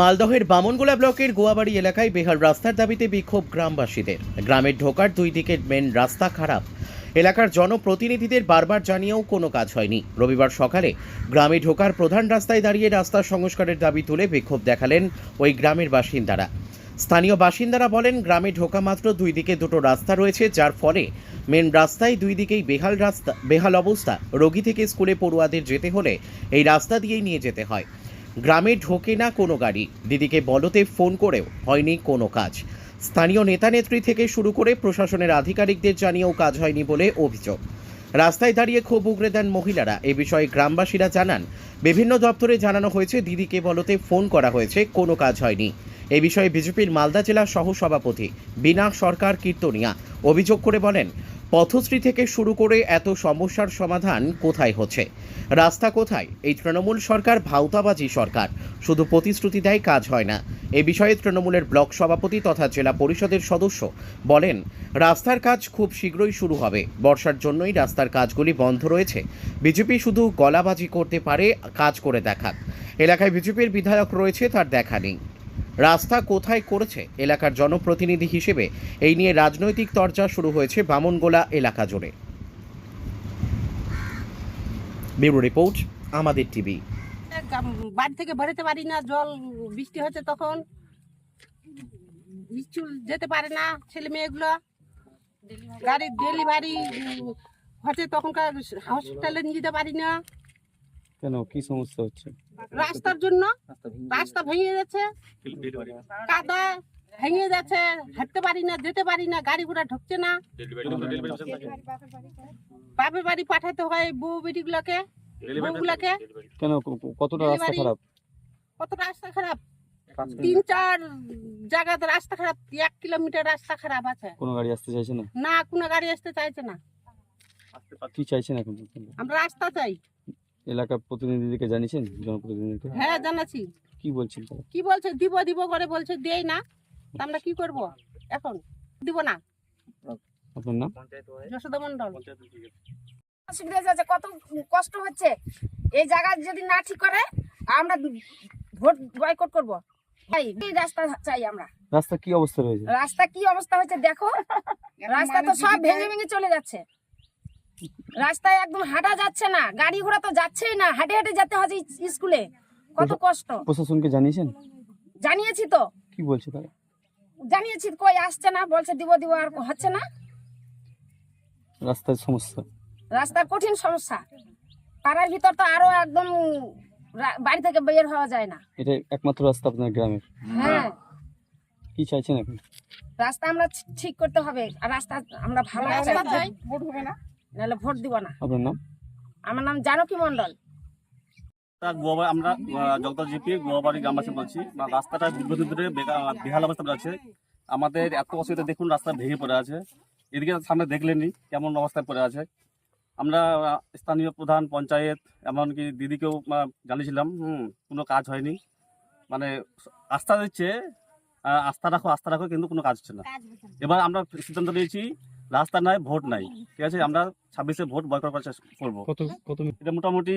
মালদহের বামনগোলা ব্লকের গোয়াবাড়ি এলাকায় বেহাল রাস্তার দাবিতে বিক্ষোভ গ্রামবাসীদের। গ্রামের ঢোকার দুই দিকের মেন রাস্তা খারাপ। এলাকার জনপ্রতিনিধিদের বারবার জানিয়েও কোনো কাজ হয়নি। রবিবার সকালে গ্রামে ঢোকার প্রধান রাস্তায় দাঁড়িয়ে রাস্তার সংস্কারের দাবি তুলে বিক্ষোভ দেখালেন ওই গ্রামের বাসিন্দারা। স্থানীয় বাসিন্দারা বলেন, গ্রামে ঢোকা মাত্র দুই দিকে দুটো রাস্তা রয়েছে, যার ফলে মেন রাস্তায় দুই দিকেই বেহাল রাস্তা, বেহাল অবস্থা। রোগী থেকে স্কুলে পড়ুয়াদের যেতে হলে এই রাস্তা দিয়েই নিয়ে যেতে হয়। গ্রামে ঢোকে না কোনো গাড়ি। দিদিকে বলতে ফোন করেও হয়নি কোনো কাজ। স্থানীয় নেতা নেত্রী থেকে শুরু করে প্রশাসনের আধিকারিকদের জানিয়েও কাজ হয়নি বলে অভিযোগ। রাস্তায় দাঁড়িয়ে ক্ষোভ উগরে দেন মহিলারা। এ বিষয়ে গ্রামবাসীরা জানান, বিভিন্ন দপ্তরে জানানো হয়েছে দিদিকে বলতে ফোন করা হয়েছে, কোনো কাজ হয়নি। এ বিষয়ে বিজেপির মালদা জেলা সহ সভাপতি বিনা সরকার কীর্তনিয়া অভিযোগ করে বলেন পথশ্রী থেকে শুরু করে এত সমস্যার সমাধান কোথায় হচ্ছে? রাস্তা কোথায়? এই তৃণমূল সরকার ভাউতাবাজি সরকার। শুধু প্রতিশ্রুতি দেয় কাজ হয় না। এ বিষয়ে তৃণমূলের ব্লক সভাপতি তথা জেলা পরিষদের সদস্য বলেন, রাস্তার কাজ খুব শীঘ্রই শুরু হবে। বর্ষার জন্যই রাস্তার কাজগুলি বন্ধ রয়েছে। বিজেপি শুধু গলাবাজি করতে পারে, কাজ করে দেখাক। এলাকায় বিজেপির বিধায়ক রয়েছে, তার দেখা নেই। রাস্তা কোথায় করেছে এলাকার জনপ্রতিনিধি হিসেবে এই নিয়ে রাজনৈতিক চর্চা শুরু হয়েছে বামনগোলা এলাকা জুড়ে। ব্যুরো রিপোর্ট, আমাদের টিভি। বাড়ি থেকে বেরোতে পারি না, জল, বৃষ্টি হচ্ছে তখন। স্কুল যেতে পারে না ছেলে মেয়েগুলো। গাড়ি ডেলিভারি হচ্ছে তখনকার হসপিটালে নিয়ে যেতে পারি না। কেন? কি সমস্যা হচ্ছে? রাস্তার জন্য রাস্তা ভেঙে যাচ্ছে কাদা ভেঙে যাচ্ছে হাঁটতে পারি না যেতে পারি না গাড়ি ঘোড়া ঢুকছে না। বাপের বাড়ি পাঠাতে হয় বউ বেটিগুলোকে বউগুলোকে। কেন? কতটা রাস্তা খারাপ? কত রাস্তা খারাপ? তিন চার জায়গাতে রাস্তা খারাপ এক কিলোমিটার রাস্তা খারাপ আছে। কোনো গাড়ি আসতে চাইছে না? না কোনো গাড়ি আসতে চাইছে না। কি চাইছেন এখন? আমরা রাস্তা চাই। এলাকার প্রতিনিধিদেরকে জানিয়েছেন জনপ্রতিনিধিকে হ্যাঁ জানাচ্ছি। কি বলছেন? তারা কি বলছে? দিব দিব করে বলছে দেই না। তা আমরা কি করব? এখন দিব না। আপনার নাম? যশোদা মন্ডল অসুবিধা কত কষ্ট হচ্ছে। এই জায়গা যদি না ঠিক করে আমরা ভোট বয়কট করব। তাই এই রাস্তা চাই আমরা। রাস্তা কি অবস্থা রয়েছে? রাস্তা কি অবস্থা হচ্ছে দেখো। রাস্তা তো সব ভেঙে ভেঙে চলে যাচ্ছে। রাস্তায় একদম হাঁটা যাচ্ছে না গাড়ি ঘোড়া তো যাচ্ছেই না হাঁটে হাঁটে যেতে ই- স্কুলে কত কষ্ট প্রশাসনকে জানিয়েছেন জানিয়েছি তো কি বলছে তারা জানিয়েছি কই আসছে না বলছে দিব দিব আর হচ্ছে না রাস্তার সমস্যা রাস্তার কঠিন সমস্যা পাড়ার ভিতর তো আরও একদম বাড়ি থেকে বের হওয়া যায় না এটা একমাত্র রাস্তা আপনার গ্রামের হ্যাঁ কি চাইছেন এখন রাস্তা আমরা ঠিক করতে হবে আর রাস্তা আমরা ভালো রাস্তা চাই ভোট হবে না নাহলে ভোট দিব না। আপনার নাম? আমার নাম জানকী মন্ডল আমরা জগদল জিপি গোয়াবাড়ি গ্রামবাসী বলছি। বা রাস্তাটা দীর্ঘদিন ধরে বেহাল অবস্থা আছে। আমাদের এত অসুবিধা দেখুন রাস্তা ভেঙে পড়ে আছে। এদিকে সামনে দেখলেনি কেমন অবস্থায় পড়ে আছে। আমরা স্থানীয় প্রধান পঞ্চায়েত এমনকি দিদিকেও জানিয়েছিলাম হুম কোনো কাজ হয়নি। মানে আস্থা দিচ্ছে আস্থা রাখো আস্থা রাখো কিন্তু কোনো কাজ হচ্ছে না। এবার আমরা সিদ্ধান্ত নিয়েছি রাস্তা নাই ভোট নাই। ঠিক আছে আমরা ছাব্বিশে ভোট বয়কট করার চেষ্টা করব। কত কত এটা মোটামুটি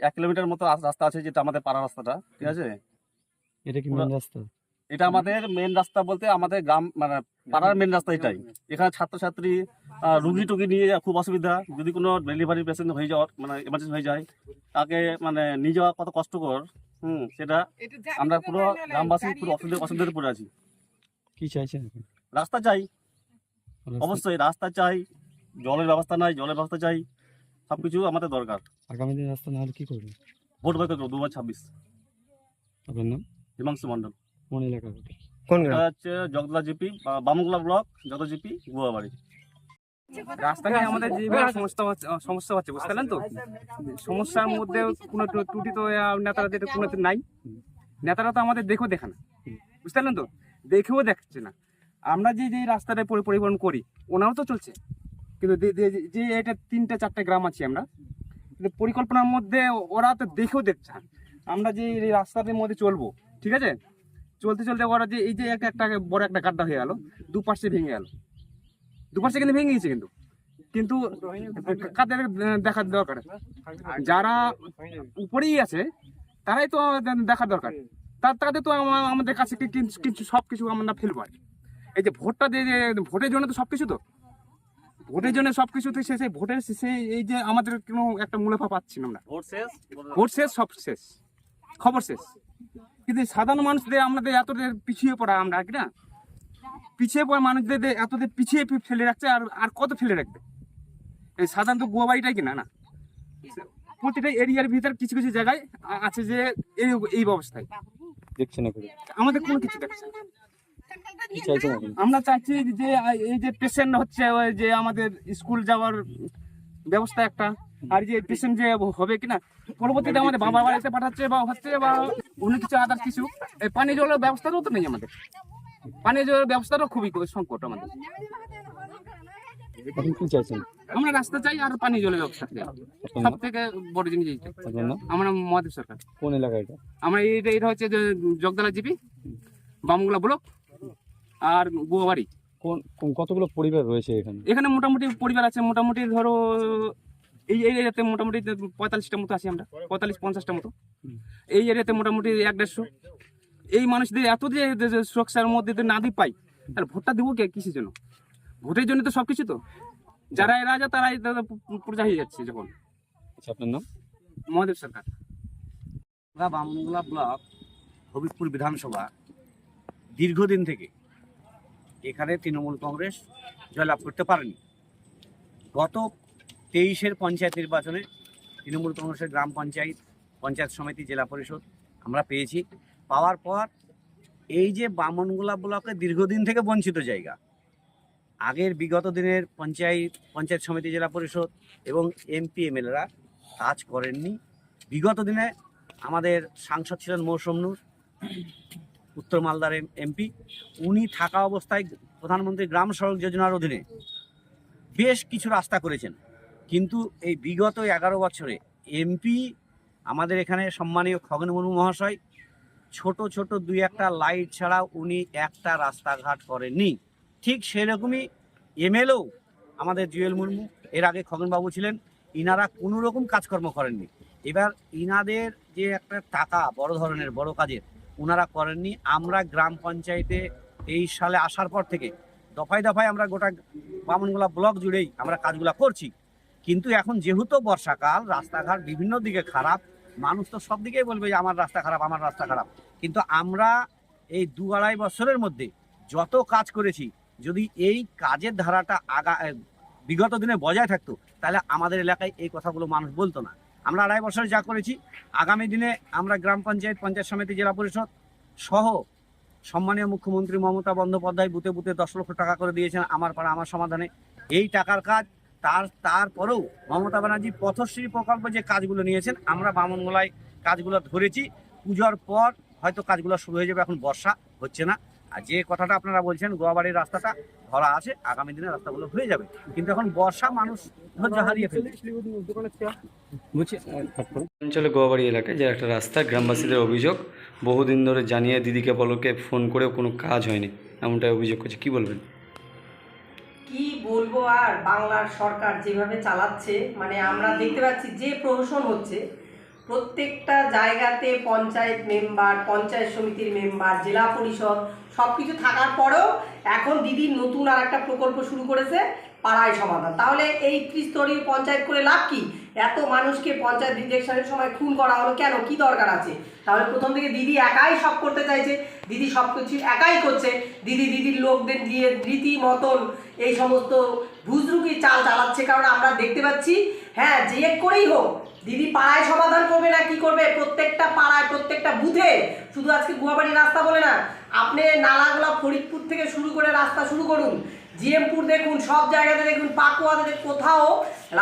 এক কিলোমিটার মতো রাস্তা আছে যেটা আমাদের পাড়া রাস্তাটা ঠিক আছে? এটা কি মেন রাস্তা? এটা আমাদের মেন রাস্তা বলতে আমাদের গ্রাম মানে পাড়ার মেন রাস্তা এটাই। এখানে ছাত্রছাত্রী আহ, রুগী টুগি নিয়ে খুব অসুবিধা। যদি কোনো ডেলিভারি পেশেন্ট হয়ে যাওয়ার মানে এমার্জেন্সি হয়ে যায় তাকে মানে নিয়ে যাওয়া কত কষ্টকর হুম সেটা আমরা পুরো গ্রামবাসী পুরো অসুবিধা অসুবিধাতে পড়ে আছি। কি চাইছেন রাস্তা চাই। অবশ্যই। রাস্তা চাই জলের ব্যবস্থা নাই জলের ব্যবস্থা চাই সব কিছু আমাদের দরকার। আগামী দিন রাস্তা না হলে কি করবেন? ভোট বয়কট করব দু হাজার ছাব্বিশ। আপনার নাম? হিমাংশু মন্ডল কোন এলাকা কোন হচ্ছে Jagdala GP Bamugola block Jagda GP Goabari রাস্তা নিয়ে আমাদের যেভাবে সমস্যা হচ্ছে সমস্যা হচ্ছে বুঝতে পারলেন তো? সমস্যার মধ্যে কোনো ত্রুটি তো আহ, নেতারাদের কোনো নাই নেতারা তো আমাদের দেখেও দেখে না। বুঝতে পারলেন তো? দেখেও দেখছে না। আমরা যে যে রাস্তাটা পরিবহন করি, ওনাও তো চলছে। কিন্তু যে- এটা তিনটা, চারটে গ্রাম আছি আমরা, কিন্তু পরিকল্পনার মধ্যে ওরা তো দেখেও দেখছে আমরা যে এই রাস্তার মধ্যে চলবো, ঠিক আছে? চলতে চলতে ওরা যে, এই যে একটা একটা বড় একটা গাড্ডা হয়ে গেল, দুপাশে ভেঙে গেল। দুপাশে কিন্তু ভেঙে গেছে কিন্তু। কিন্তু কাদের দেখার দরকার? যারা উপরেই আছে, তারাই তো দেখার দরকার। তার তাতে তো আমাদের কাছে কিছু সব কিছু আমরা ফেলব আর। এই যে ভোটটা দিয়ে যে ভোটের জন্য তো সব কিছু তো? ভোটের জন্য সব কিছু তো শেষে ভোটের শেষে এই যে আমাদের কোনো একটা মুনাফা পাচ্ছি না আমরা। ভোট শেষ? ভোট শেষ সব শেষ। খবর শেষ। কিন্তু সাধারণ মানুষদের আমাদের এতদের পিছিয়ে পড়া আমরা কি না? পিছিয়ে পড়া মানুষদের এতদের পিছিয়ে ফেলে রাখছে আর আর কত ফেলে রাখবে? এই সাধারণত গোয়া বাড়িটাই কিনা না প্রতিটা এরিয়ার ভিতর কিছু কিছু জায়গায় আছে যে এই এই ব্যবস্থায় দেখছে না করে। আমাদের কোনো কিছু দেখছে আমরা চাইছি যে এই যে পেশেন্ট হচ্ছে ওই যে আমাদের স্কুল যাওয়ার ব্যবস্থা একটা। আর যে পেশেন্ট যে হবে কিনা পরবর্তীতে আমাদের বাবার বাড়িতে পাঠাচ্ছে বা হচ্ছে বা অন্য কিছু আদার কিছু এই পানীয় জলের ব্যবস্থাটাও তো নেই আমাদের। পানীয় জলের ব্যবস্থাটাও খুবই সংকট আমাদের। আমরা রাস্তা চাই আর পানীয় জলের ব্যবস্থা সব থেকে বড় জিনিস এইটা। আমরা মহাদেব সরকার। কোন এলাকা এটা? আমরা এইটা এটা হচ্ছে যে জগদলা জিপি বামগুলা ব্লক। আর গুয়াবাড়ি কোন কোন- কতগুলো পরিবার রয়েছে এখানে? এখানে মোটামুটি পরিবার আছে মোটামুটি ধরো এই এরিয়াতে মোটামুটি পঁয়তাল্লিশটা মতো আছি আমরা পঁয়তাল্লিশ পঞ্চাশটা মতো। এই এরিয়াতে মোটামুটি এক দেড়শো। এই মানুষদের এত যে সুরক্ষার মধ্যে যদি না দিই পাই তাহলে ভোটটা দেবো কে কিসের জন্য? ভোটের জন্য তো সব কিছু তো। যারা রাজা তারাই তারা প্রজা হয়ে যাচ্ছে যখন। আচ্ছা আপনার নাম? মহাদেব সরকার। বামনগোলা ব্লক হবিবপুর বিধানসভা দীর্ঘদিন থেকে এখানে তৃণমূল কংগ্রেস জয়লাভ করতে পারেনি। গত তেইশের পঞ্চায়েত নির্বাচনে তৃণমূল কংগ্রেসের গ্রাম পঞ্চায়েত পঞ্চায়েত সমিতি, জেলা পরিষদ আমরা পেয়েছি। পাওয়ার পর এই যে বামনগোলা ব্লকে দীর্ঘদিন থেকে বঞ্চিত জায়গা, আগের বিগত দিনের পঞ্চায়েত পঞ্চায়েত সমিতি, জেলা পরিষদ এবং এমপি এমএলএরা কাজ করেননি। বিগত দিনে আমাদের সাংসদ ছিলেন মৌসুম নূর। উত্তর মালদার এমপি। উনি থাকা অবস্থায় প্রধানমন্ত্রী গ্রাম সড়ক যোজনার অধীনে বেশ কিছু রাস্তা করেছেন। কিন্তু এই বিগত এগারো বছরে এমপি, আমাদের এখানে সম্মানীয় খগেন মুর্মু মহাশয়, ছোট ছোট দুই একটা লাইট ছাড়া উনি একটা রাস্তাঘাট করেননি। ঠিক সেরকমই এমএলও আমাদের জুয়েল মুর্মু, এর আগে খগেনবাবু ছিলেন, ইনারা কোনো রকম কাজকর্ম করেননি। এবার ইনাদের যে একটা টাকা, বড় ধরনের, বড় কাজের ওনারা করেননি। আমরা গ্রাম পঞ্চায়েতে তেইশ সালে আসার পর থেকে দফায় দফায় আমরা গোটা বামনগোলা ব্লক জুড়েই আমরা কাজগুলো করছি। কিন্তু এখন যেহেতু বর্ষাকাল, রাস্তাঘাট বিভিন্ন দিকে খারাপ, মানুষ তো সব দিকেই বলবে যে আমার রাস্তা খারাপ, আমার রাস্তা খারাপ। কিন্তু আমরা এই দু আড়াই বছরের মধ্যে যত কাজ করেছি, যদি এই কাজের ধারাটা আগা বিগত দিনে বজায় থাকতো, তাহলে আমাদের এলাকায় এই কথাগুলো মানুষ বলতো না। আমরা আড়াই বছরে যা করেছি, আগামী দিনে আমরা গ্রাম পঞ্চায়েত পঞ্চায়েত সমিতি, জেলা পরিষদ সহ সম্মানীয় মুখ্যমন্ত্রী মমতা বন্দ্যোপাধ্যায় বুতে বুতে দশ লক্ষ টাকা করে দিয়েছেন আমার পাড়া, আমার সমাধানে। এই টাকার কাজ তার, তারপরেও মমতা ব্যানার্জি পথশ্রী প্রকল্প যে কাজগুলো নিয়েছেন, আমরা বামনগোলায় কাজগুলো ধরেছি। পুজোর পর হয়তো কাজগুলো শুরু হয়ে যাবে, এখন বর্ষা হচ্ছে না। আর যে কথাটা আপনারা বলছেন গোয়াবাড়ির রাস্তাটা ধরা আছে আগামী দিনে রাস্তাগুলো হয়ে যাবে। কিন্তু এখন বর্ষা মানুষ ধৈর্য হারিয়ে ফেলছে। অঞ্চলে গোয়াবাড়ি এলাকায় যে একটা রাস্তা গ্রামবাসীদের অভিযোগ বহুদিন ধরে জানিয়ে দিদিকে বলকে ফোন করেও কোনো কাজ হয়নি এমনটাই অভিযোগ করছে। কি বলবেন? কি বলব আর বাংলার সরকার যেভাবে চালাচ্ছে মানে আমরা দেখতে পাচ্ছি যে প্রহসন হচ্ছে প্রত্যেকটা জায়গাতে পঞ্চায়েত মেম্বার, পঞ্চায়েত সমিতির মেম্বার, জেলা পরিষদ সব কিছু থাকার পরেও এখন দিদি নতুন আর একটা প্রকল্প শুরু করেছে, পাড়ায় সমাধান। তাহলে এই ত্রিস্তরীয় পঞ্চায়েত করে লাভ কি? এত মানুষকে পঞ্চায়েত ইঞ্জেকশনের সময় খুন করা হলো কেন? কি দরকার আছে? তাহলে প্রথম থেকে দিদি একাই সব করতে চাইছে। দিদি সব কিছু একাই করছে। দিদি দিদির লোকদের দিয়ে রীতি মতন এই সমস্ত ভুজরুকি চাল চালাচ্ছে, কারণ আমরা দেখতে পাচ্ছি হ্যাঁ যে করেই হোক, দিদি পাড়ায় সমাধান করবে না, কি করবে? প্রত্যেকটা পাড়ায়, প্রত্যেকটা বুথে, শুধু আজকে গুয়াবাড়ি রাস্তা বলে না, আপনি নালাগোলা ফরিদপুর থেকে শুরু করে রাস্তা শুরু করুন। জিএমপুর দেখুন, সব জায়গাতে দেখুন, পাকুয়াতে কোথাও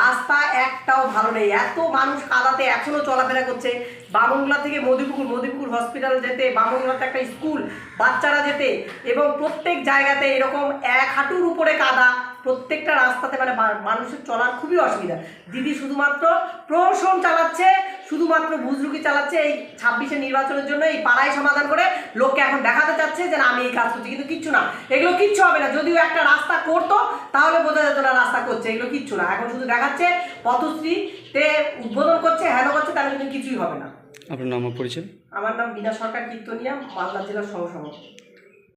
রাস্তা একটাও ভালো নেই। এত মানুষ কাদাতে এখনও চলাফেরা করছে। বামংলা থেকে মধুপুকুর মধুপুকুর হসপিটাল যেতে বামংলাতে একটা স্কুল বাচ্চারা যেতে, এবং প্রত্যেক জায়গাতে এরকম এক হাঁটুর উপরে কাদা প্রত্যেকটা রাস্তাতে মানে মানুষের চলার খুবই অসুবিধা। দিদি শুধুমাত্র প্রহসন চালাচ্ছে শুধুমাত্র বুজরুকি চালাচ্ছে এই ছাব্বিশে নির্বাচনের জন্য এই পাড়ায় সমাধান করে লোককে এখন দেখাতে চাচ্ছে যে আমি এই কাজ করছি। কিন্তু কিচ্ছু না। এগুলো কিচ্ছু হবে না। যদিও একটা রাস্তা করতো তাহলে বোঝা যেত না রাস্তা করছে। এগুলো কিচ্ছু না। এখন শুধু দেখাচ্ছে পথশ্রীতে উদ্বোধন করছে হেন করছে তাহলে কিন্তু কিছুই হবে না। আপনার নাম পরিচয়? আমার নাম বিনা সরকার কীর্তনিয়া মালদা জেলার সহসভাপতি।